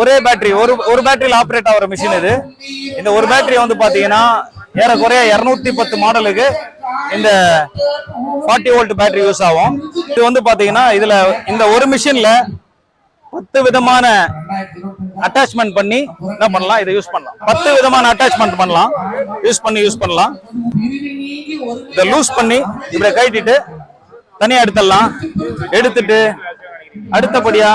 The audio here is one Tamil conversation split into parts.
ஒரே பேட்டரி ஒரு ஒரு பேட்டரியில் ஆப்ரேட் ஆகிற மிஷின் இது. இந்த ஒரு பேட்டரி வந்து பாத்தீங்கன்னா ஏறக்குறைய இருநூத்தி பத்து மாடலுக்கு இந்த ஃபார்ட்டி வோல்ட் பேட்டரி யூஸ் ஆகும். இது வந்து பாத்தீங்கன்னா இதுல இந்த ஒரு மிஷினில் பத்து விதமான அட்டாச்மெண்ட் பண்ணி என்ன பண்ணலாம் இதை யூஸ் பண்ணலாம். பத்து விதமான அட்டாச்மெண்ட் பண்ணலாம். யூஸ் பண்ணி யூஸ் பண்ணலாம். இதை லூஸ் பண்ணி இப்படி கட்டிட்டு தனியா எடுத்துடலாம். எடுத்துட்டு அடுத்தபடியா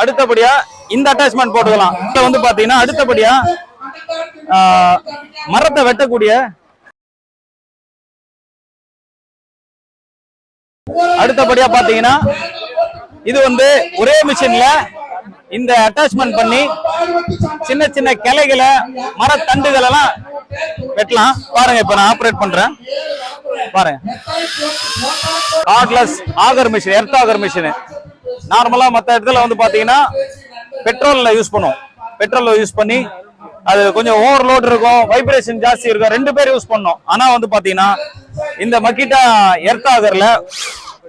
அடுத்தபடியா இந்த அட்டாச்மெண்ட் போட்டுக்கலாம். இப்ப வந்து பாத்தீங்கன்னா அடுத்தபடியா ஆஹ், மரத்தை வெட்டக்கூடிய அடுத்தபடியா பாத்தீங்கன்னா இது வந்து ஒரே மிஷின்ல இந்த அட்டாச்மெண்ட் பண்ணி சின்ன சின்ன கிளைகளை மரத்தண்டுகள் எல்லாம் வெட்டலாம். பாருங்க இப்ப நான் ஆபரேட் பண்றேன். பாருங்க. Cordless auger machine earth auger machine நார்மலா மத்த இடத்துல வந்து பாத்தீங்கன்னா பெட்ரோல்ல யூஸ் பண்ணுவோம். பெட்ரோல்ல யூஸ் பண்ணி அது கொஞ்சம் ஓவர்லோட் இருக்கும் வைப்ரேஷன் ஜாஸ்தி இருக்கும் ரெண்டு பேர் யூஸ் பண்ணோம். ஆனா வந்து பாத்தீங்கன்னா இந்த மக்கிட்டா எர்த் ஆகர்ல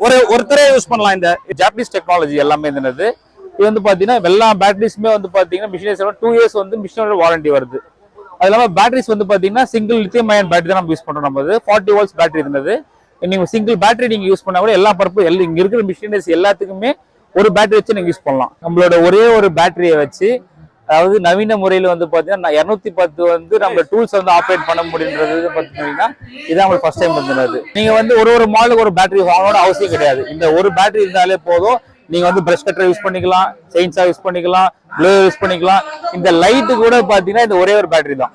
ஒரு ஒருத்தரே யூஸ் பண்ணலாம். இந்த ஜாப்பனீஸ் டெக்னாலஜி எல்லாமே இருந்தது இது வந்து பாத்தீங்கன்னா எல்லா பேட்டரிஸுமே வந்து பாத்தீங்கன்னா மிஷினேஸ் டூ இயர்ஸ் வந்து மிஷினோட வாரண்டி வருது. அது இல்லாமல் பேட்டரிஸ் வந்து பார்த்தீங்கன்னா சிங்கிள் லித்தியம் அயன் பேட்டரி தான் நம்ம யூஸ் பண்ணுறோம் நம்ம ஃபார்ட்டி வால்ஸ் பேட்டரி இருந்தது. நீங்கள் சிங்கிள் பேட்டரி நீங்கள் யூஸ் பண்ணால் கூட எல்லா பர்பஸ் எல்லாம் இங்கே இருக்கிற மிஷினரிஸ் எல்லாத்துக்குமே ஒரு பேட்டரி வச்சு நீங்கள் யூஸ் பண்ணலாம். நம்மளோட ஒரே ஒரு பேட்டரியை வச்சு அதாவது நவீன முறையில் வந்து பார்த்தீங்கன்னா இரநூத்தி பத்து வந்து நம்ம டூல்ஸ் வந்து ஆப்ரேட் பண்ண முடியுன்றது பார்த்தீங்கன்னா இதான் உங்களுக்கு ஃபர்ஸ்ட் டைம் இருந்தது நீங்கள் வந்து ஒரு ஒரு மாடலுக்கு ஒரு பேட்டரி வாங்கணும்னு அவசியம் கிடையாது. இந்த ஒரு பேட்டரி இருந்தாலே போதும். நீங்க வந்து பிரஷ் கட்டரை யூஸ் பண்ணிக்கலாம் செயின்ஸா யூஸ் பண்ணிக்கலாம் ப்ளோ யூஸ் பண்ணிக்கலாம். இந்த லைட்டு கூட பாத்தீங்கன்னா இந்த ஒரே ஒரு பேட்டரி தான்.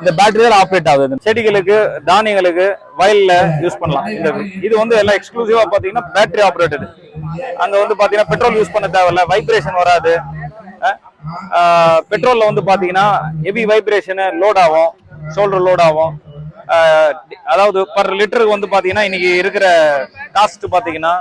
இந்த பேட்டரி தான் ஆப்ரேட் ஆகுது. செடிகளுக்கு தானியங்களுக்கு வயல்ல யூஸ் பண்ணலாம். இந்த இது வந்து எல்லாம் எக்ஸ்க்ளூசிவா பாத்தீங்கன்னா பேட்டரி ஆப்ரேட்டட் அங்க வந்து பாத்தீங்கன்னா பெட்ரோல் யூஸ் பண்ண தேவையில்ல. வைப்ரேஷன் வராது. பெட்ரோல்ல வந்து பாத்தீங்கன்னா ஹெவி வைப்ரேஷன் லோட் ஆகும். ஷோல்டர் லோட் ஆகும். அதாவது பர் லிட்டருக்கு வந்து பாத்தீங்கன்னா இன்னைக்கு இருக்கிற காஸ்ட் பாத்தீங்கன்னா